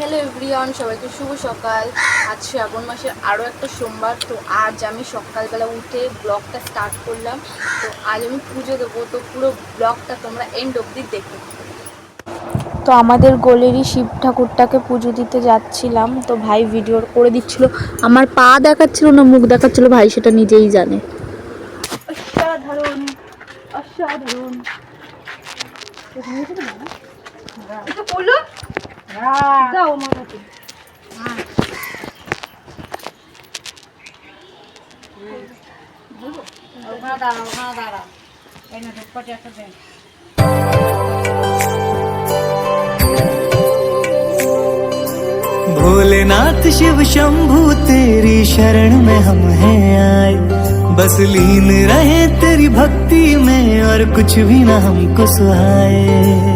Hello everyone সবাইকে শুভ সকাল। আজ শ্রাবণ মাসের আরও একটা সোমবার, তো আজ আমি সকালবেলা উঠে ব্লগটা স্টার্ট করলাম। তো আজ আমি পুজো দেবো, তো পুরো ব্লগটা তোমরা এন্ড অবধি দেখো। তো আমাদের গোলেরই শিব ঠাকুরটাকে পুজো দিতে যাচ্ছিলাম, তো ভাই ভিডিও করে দিচ্ছিল। আমার পা দেখাচ্ছিল না, মুখ দেখাচ্ছিল, ভাই সেটা নিজেই জানে। অসাধারণ অসাধারণ। भोलेनाथ शिव शंभु, तेरी शरण में हम हैं आए। बस लीन रहे तेरी भक्ति में और कुछ भी ना हमको सुहाए।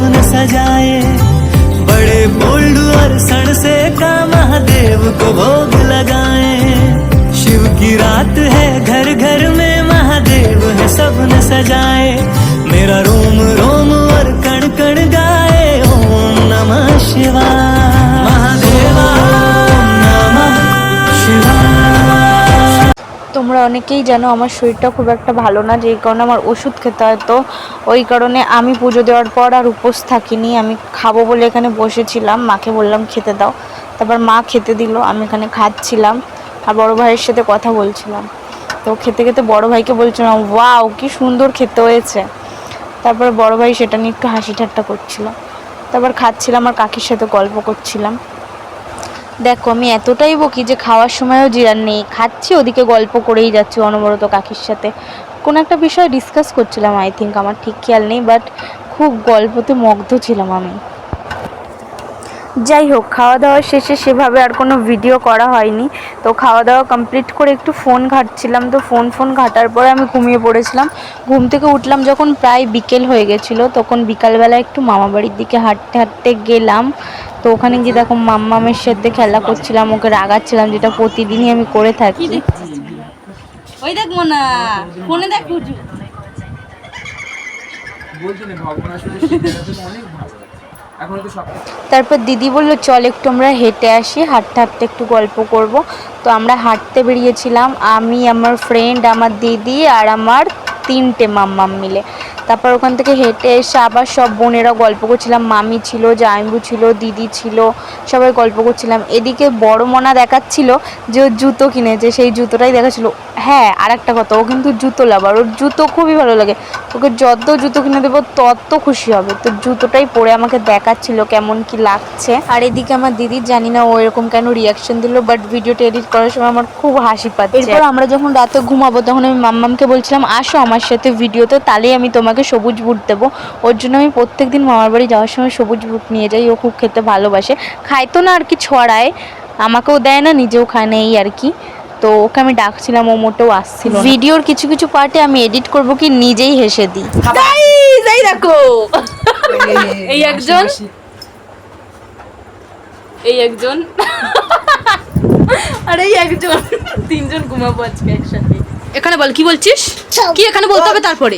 है सजाए। बड़े बोल्ड और सण से का महादेव को भोग लगाए। शिव की रात है घर घर में महादेव है सबन सजाए। मेरा रोम অনেকেই জানো আমার শরীরটা খুব একটা ভালো না, যেই কারণে আমার ওষুধ খেতে হয়। তো ওই কারণে আমি পুজো দেওয়ার পর আর উপোস থাকিনি। আমি খাব বলে এখানে বসেছিলাম, মাকে বললাম খেতে দাও। তারপর মা খেতে দিল, আমি এখানে খাচ্ছিলাম আর বড় ভাইয়ের সাথে কথা বলছিলাম। তো খেতে খেতে বড় ভাইকে বলছিলাম, ওয়াও, কি সুন্দর খেতে হয়েছে। তারপর বড় ভাই সেটা নিয়ে একটু হাসি ঠাট্টা করছিল। তারপর খাচ্ছিলাম আর কাকির সাথে গল্প করছিলাম। দেখো, আমি এতটাই বকি যে খাওয়ার সময়ও জিরান নেই। খাচ্ছি, ওদিকে গল্প করেই যাচ্ছি অনবরত কাকির সাথে। কোনো একটা বিষয় ডিসকাস করছিলাম আই থিঙ্ক আমার ঠিক খেয়াল নেই বাট খুব গল্পতে মুগ্ধ ছিলাম আমি। যাই হোক খাওয়া দাওয়া শেষে সেভাবে আর কোনো ভিডিও করা হয়নি। তো খাওয়া দাওয়া কমপ্লিট করে একটু ফোন ঘাটছিলাম। তো ফোন ফোন ঘাটার পরে আমি ঘুমিয়ে পড়েছিলাম। ঘুম থেকে উঠলাম যখন প্রায় বিকেল হয়ে গেছিল, তখন বিকালবেলা একটু মামা বাড়ির দিকে হাঁটতে হাঁটতে গেলাম। তো ওখানে গিয়ে দেখো মাম্মামের সাথে খেলা করছিলাম ওকে রাগাচ্ছিলাম যেটা প্রতিদিনই আমি করে থাকি। ওই দেখ মোনা ফোনে দেখ পুজো বলছি না ভগবান আসলে শিক্ষাটা তো অনেক ভালো এখন তো সব তারপর দিদি বলল চল একটু আমরা হেঁটে আসি হাঁটতে হাঁটতে একটু গল্প করব। তো আমরা হাঁটতে বেরিয়েছিলাম আমি আমার ফ্রেন্ড আমার দিদি আর আমার তিনটে মাম্মাম মিলে। তারপর ওখান থেকে হেঁটে এসে আবার সব বোনেরা গল্প করছিলাম। মামি ছিল জাইম্বু ছিল, দিদি ছিল, সবাই গল্প করছিলাম। এদিকে বড় মনা দেখাচ্ছিল যে ও জুতো কিনেছে, সেই জুতোটাই দেখাচ্ছিল। হ্যাঁ আর একটা কথা, ও কিন্তু জুতো লাভার ওর জুতো খুবই ভালো লাগে। ওকে যত জুতো কিনে দেবো, তত খুশি হবে। তো জুতোটাই পরে আমাকে দেখাচ্ছিল কেমন কি লাগছে। আর এদিকে আমার দিদি, জানি না ও এরকম কেন রিয়াকশন দিল বাট ভিডিওটা এডিট করার সময় আমার খুব হাসি পাচ্ছে। এরপর আমরা যখন রাতে ঘুমাবো, তখন আমি মাম্মামকে বলছিলাম, আসো আমার সাথে ভিডিওতে তাহলেই আমি তোমাকে সবুজ বুট দেবো। ওর জন্য আমি প্রত্যেকদিন মামার বাড়ি যাওয়ার সময় সবুজ বুট নিয়ে যাই ও খুব খেতে ভালোবাসে। খায় তো না আর কি ছড়ায়। আমাকেও দেয় না নিজেও খায় না এই আর কি। তো ওকে আমি ডাকছিলাম ও মোটেও আসছিল না। ভিডিওর কিছু কিছু পার্টে আমি এডিট করব কি নিজেই হেসে দিই। এই দেখো। এই একজন। এই একজন। আর এই একজন। তিনজন ঘুমাবো আজকে একসাথে। এখানে বল কি বলছিস? কি এখানে বলতে হবে তারপরে?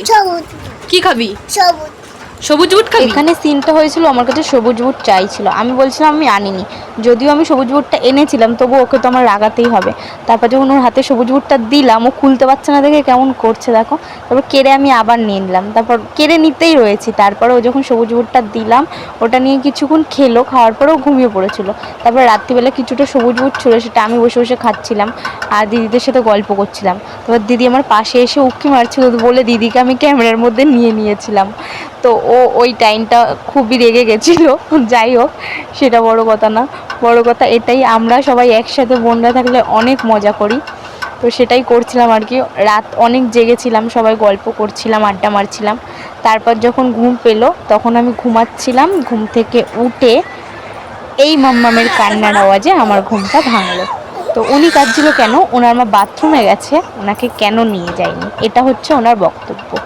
কি খাবি সবুজ সবুজ বুট খাবি? এখানে সিনটা হয়েছিল, আমার কাছে সবুজ বুট চাইছিল। আমি বলছিলাম, আমি আনিনি। যদিও আমি সবুজ বুটটা এনেছিলাম তবু ওকে তো আমার রাগাতেই হবে। তারপর যখন ওর হাতে সবুজ বুটটা দিলাম, ও খুলতে পারছে না দেখে কেমন করছে, দেখো। তারপর কেড়ে আমি আবার নিয়ে নিলাম। তারপর কেড়ে নিতেই রয়েছি। তারপরে ও যখন সবুজ বুটটা দিলাম, ওটা নিয়ে কিছুক্ষণ খেলো, খাওয়ার পরেও ঘুমিয়ে পড়েছিল। তারপর রাত্রিবেলা কিছুটা সবুজ বুট ছিল, সেটা আমি বসে বসে খাচ্ছিলাম আর দিদিদের সাথে গল্প করছিলাম। তারপর দিদি আমার পাশে এসে উকি মারছিল বলে দিদিকে আমি ক্যামেরার মধ্যে নিয়ে নিয়েছিলাম। তো ও ওই টাইমটা খুবই রেগে গেছিল। যাই হোক, সেটা বড় কথা না। বড় কথা এটাই, আমরা সবাই একসাথে বোনরা থাকলে অনেক মজা করি। তো সেটাই করছিলাম আর কি। রাত অনেক জেগেছিলাম, সবাই গল্প করছিলাম, আড্ডা মারছিলাম। তারপর যখন ঘুম পেল, তখন আমি ঘুমাচ্ছিলাম। ঘুম থেকে উঠে এই মাম্মামের কান্নার আওয়াজে আমার ঘুমটা ভাঙলো। তো উনি কাঁদছিল কেন? ওনার মা বাথরুমে গেছে, ওনাকে কেন নিয়ে যায়নি? এটা হচ্ছে ওনার বক্তব্য।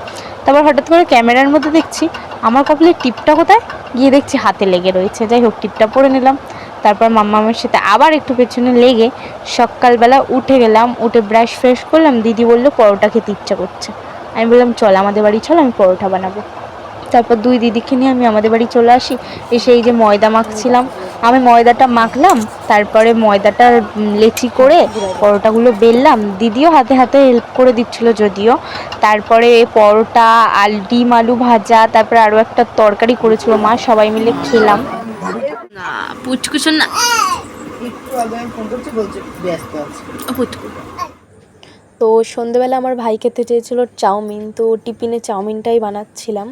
তারপর হঠাৎ করে ক্যামেরার মধ্যে দেখছি আমার কপালের টিপটা কোথায়? গিয়ে দেখছি হাতে লেগে রয়েছে। যাই হোক, টিপটা পরে নিলাম। তারপর মাম্মা মাম্মামের সাথে আবার একটু পেছনে লেগে সকালবেলা উঠে গেলাম, উঠে ব্রাশ ফ্রেশ করলাম। দিদি বলল, পরোটা খেতে ইচ্ছা করছে। আমি বললাম, চল, আমাদের বাড়ি চল, আমি পরোটা বানাবো। তারপর দুই দিদিকে নিয়ে আমি আমাদের বাড়ি চলে আসি। এসে এই যে ময়দা মাখছিলাম। আমি ময়দাটা মাখলাম তারপরে ময়দাটা লেচি করে পরোটাগুলো বেললাম। দিদিও হাতে হাতে হেল্প করে দিচ্ছিল যদিও। তারপরে পরোটা আল ডিম আলু ভাজা তারপরে আরও একটা তরকারি করেছিল মা সবাই মিলে খেলাম। না পুচকুশন না। একটু আগে আমি ফোন করছি বলছে ব্যস্ত আছে। ও পুচকু। তো সন্ধেবেলা আমার ভাই খেতে চেয়েছিল চাউমিন তো টিফিনে চাউমিনটাই বানাচ্ছিলাম।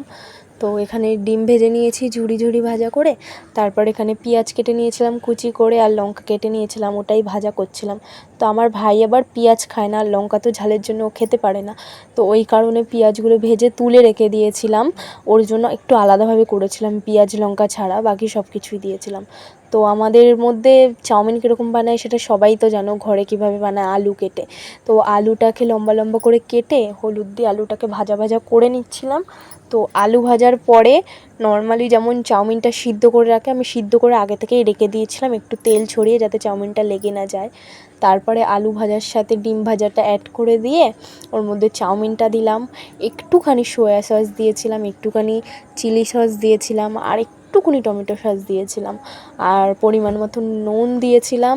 তো এখানে ডিম ভেজে নিয়েছি ঝুড়ি ঝুড়ি ভাজা করে। তারপর এখানে পেঁয়াজ কেটে নিয়েছিলাম, কুচি করে, আর লঙ্কা কেটে নিয়েছিলাম, ওটাই ভাজা করছিলাম। তো আমার ভাই আবার পেঁয়াজ খায় না, আর লঙ্কা তো ঝালের জন্য ও খেতে পারে না। তো ওই কারণে পেঁয়াজগুলো ভেজে তুলে রেখে দিয়েছিলাম। ওর জন্য একটু আলাদাভাবে করেছিলাম, পেঁয়াজ, লঙ্কা ছাড়া, বাকি সব কিছুই দিয়েছিলাম। তো আমাদের মধ্যে চাউমিন কীরকম বানায় সেটা সবাই তো জানো, ঘরে কীভাবে বানায় আলু কেটে। তো আলুটাকে লম্বা লম্বা করে কেটে হলুদ দিয়ে আলুটাকে ভাজা ভাজা করে নিচ্ছিলাম। তো আলু ভাজার পরে নর্মালি যেমন চাউমিনটা সিদ্ধ করে রাখে, আমি সিদ্ধ করে আগে থেকেই রেখে দিয়েছিলাম, একটু তেল ছড়িয়ে যাতে চাউমিনটা লেগে না যায়। তারপরে আলু ভাজার সাথে ডিম ভাজাটা অ্যাড করে দিয়ে ওর মধ্যে চাউমিনটা দিলাম, একটুখানি সোয়া সস দিয়েছিলাম, একটুখানি চিলি সস দিয়েছিলাম, আর একটুখানি টমেটো সস দিয়েছিলাম। আর পরিমাণ মতো নুন দিয়েছিলাম,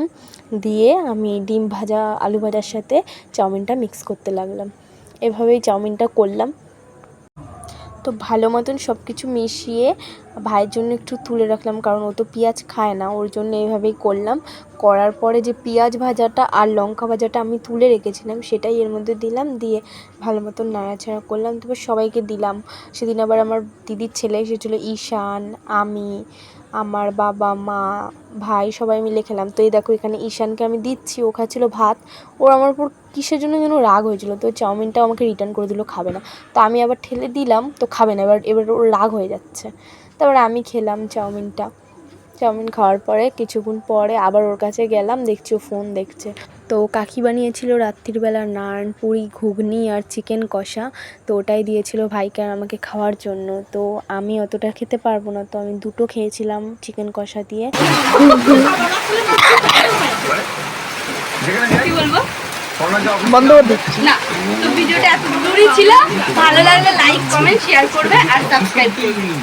দিয়ে আমি ডিম ভাজা, আলু ভাজার সাথে চাউমিনটা মিক্স করতে লাগলাম। এভাবেই চাউমিনটা করলাম। তো ভালো মতন সব কিছু মিশিয়ে ভাইয়ের জন্য একটু তুলে রাখলাম, কারণ ও তো পেঁয়াজ খায় না, ওর জন্য এইভাবেই করলাম। করার পরে যে পেঁয়াজ ভাজাটা আর লঙ্কা ভাজাটা আমি তুলে রেখেছিলাম, সেটাই এর মধ্যে দিলাম, দিয়ে ভালো মতন নাড়াচাড়া করলাম। তারপর সবাইকে দিলাম। সেদিন আবার আমার দিদির ছেলে এসেছিল, ঈশান, আমি, আমার বাবা, মা, ভাই, সবাই মিলে খেলাম। তো এই দেখো, এখানে ঈশানকে আমি দিচ্ছি, ও খাচ্ছিলো ভাত। ওর আমার উপর কিসের জন্য যেন রাগ হয়েছিল, তো চাউমিনটাও আমাকে রিটার্ন করে দিল, খাবে না। তো আমি আবার ঠেলে দিলাম, তো খাবে না, এবার এবার ওর রাগ হয়ে যাচ্ছে। তারপর আমি খেলাম চাউমিনটা। চাউমিন খাওয়ার পরে কিছুক্ষণ পরে আবার ওর কাছে গেলাম দেখছি ও ফোন দেখছে। তো কাকি বানিয়েছিল রাত্রিবেলা নান পুরি ঘুগনি আর চিকেন কষা। তো ওটাই দিয়েছিল ভাইকে আর আমাকে খাওয়ার জন্য। তো আমি অতটা খেতে পারব না তো আমি দুটো খেয়েছিলাম চিকেন কষা দিয়ে। বন্ধ করে দিচ্ছি না তো ভিডিওটা এত দূরই ছিল। ভালো লাগলে লাইক কমেন্ট শেয়ার করবে আর সাবস্ক্রাইব করবে।